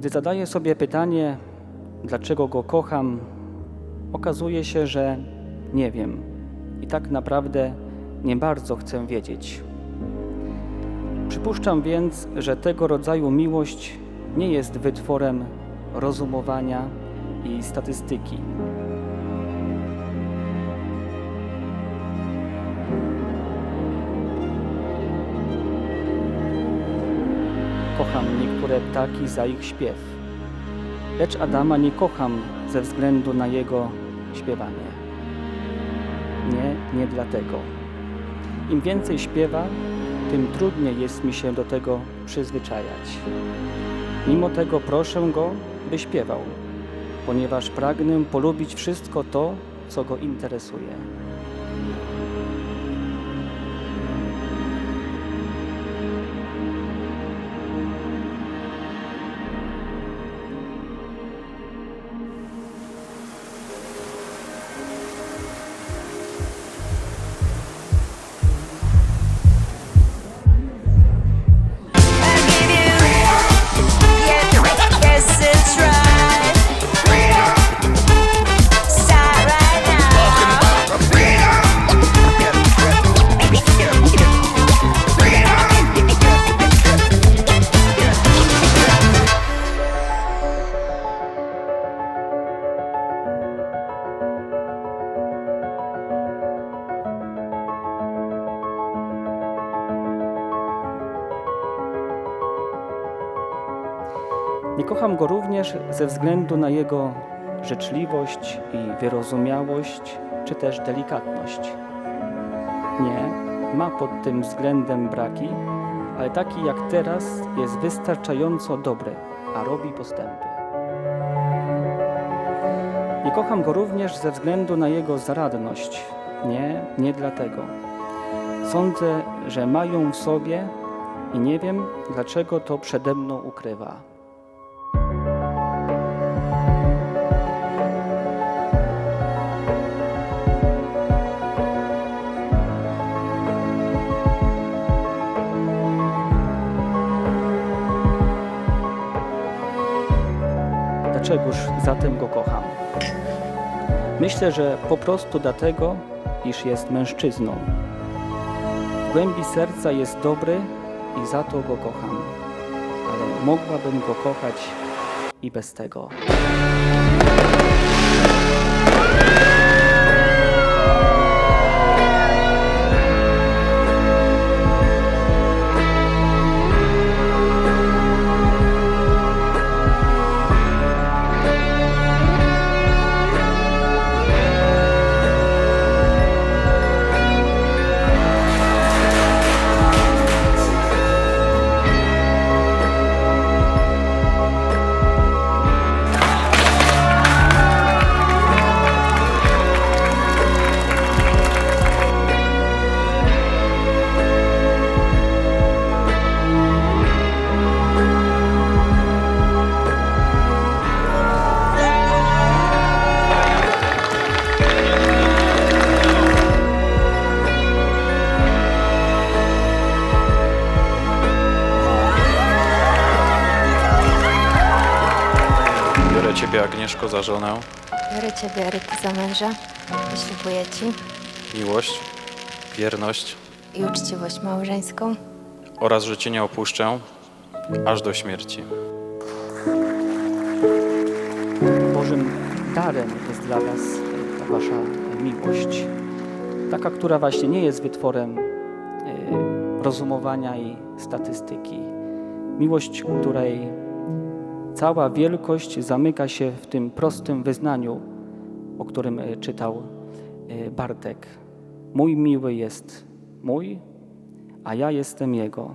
Gdy zadaję sobie pytanie, dlaczego go kocham, okazuje się, że nie wiem i tak naprawdę nie bardzo chcę wiedzieć. Przypuszczam więc, że tego rodzaju miłość nie jest wytworem rozumowania i statystyki. Niektóre ptaki za ich śpiew, lecz Adama nie kocham ze względu na jego śpiewanie. Nie, nie dlatego. Im więcej śpiewa, tym trudniej jest mi się do tego przyzwyczajać. Mimo tego proszę go, by śpiewał, ponieważ pragnę polubić wszystko to, co go interesuje. Nie kocham go również ze względu na jego życzliwość i wyrozumiałość, czy też delikatność. Nie, ma pod tym względem braki, ale taki jak teraz jest wystarczająco dobry, a robi postępy. Nie kocham go również ze względu na jego zaradność. Nie, nie dlatego. Sądzę, że ma ją w sobie i nie wiem, dlaczego to przede mną ukrywa. Dlaczegoż zatem go kocham? Myślę, że po prostu dlatego, iż jest mężczyzną. W głębi serca jest dobry i za to go kocham. Ale mogłabym go kochać i bez tego. Biorę Ciebie, Agnieszko, za żonę, Biorę Ciebie, Eryku, za męża i ślubuję Ci miłość, wierność i uczciwość małżeńską oraz, że Cię nie opuszczę aż do śmierci. Bożym darem jest dla Was ta Wasza miłość. Taka, która właśnie nie jest wytworem rozumowania i statystyki. Miłość, której cała wielkość zamyka się w tym prostym wyznaniu, o którym y, czytał y, Bartek. Mój miły jest mój, a ja jestem jego.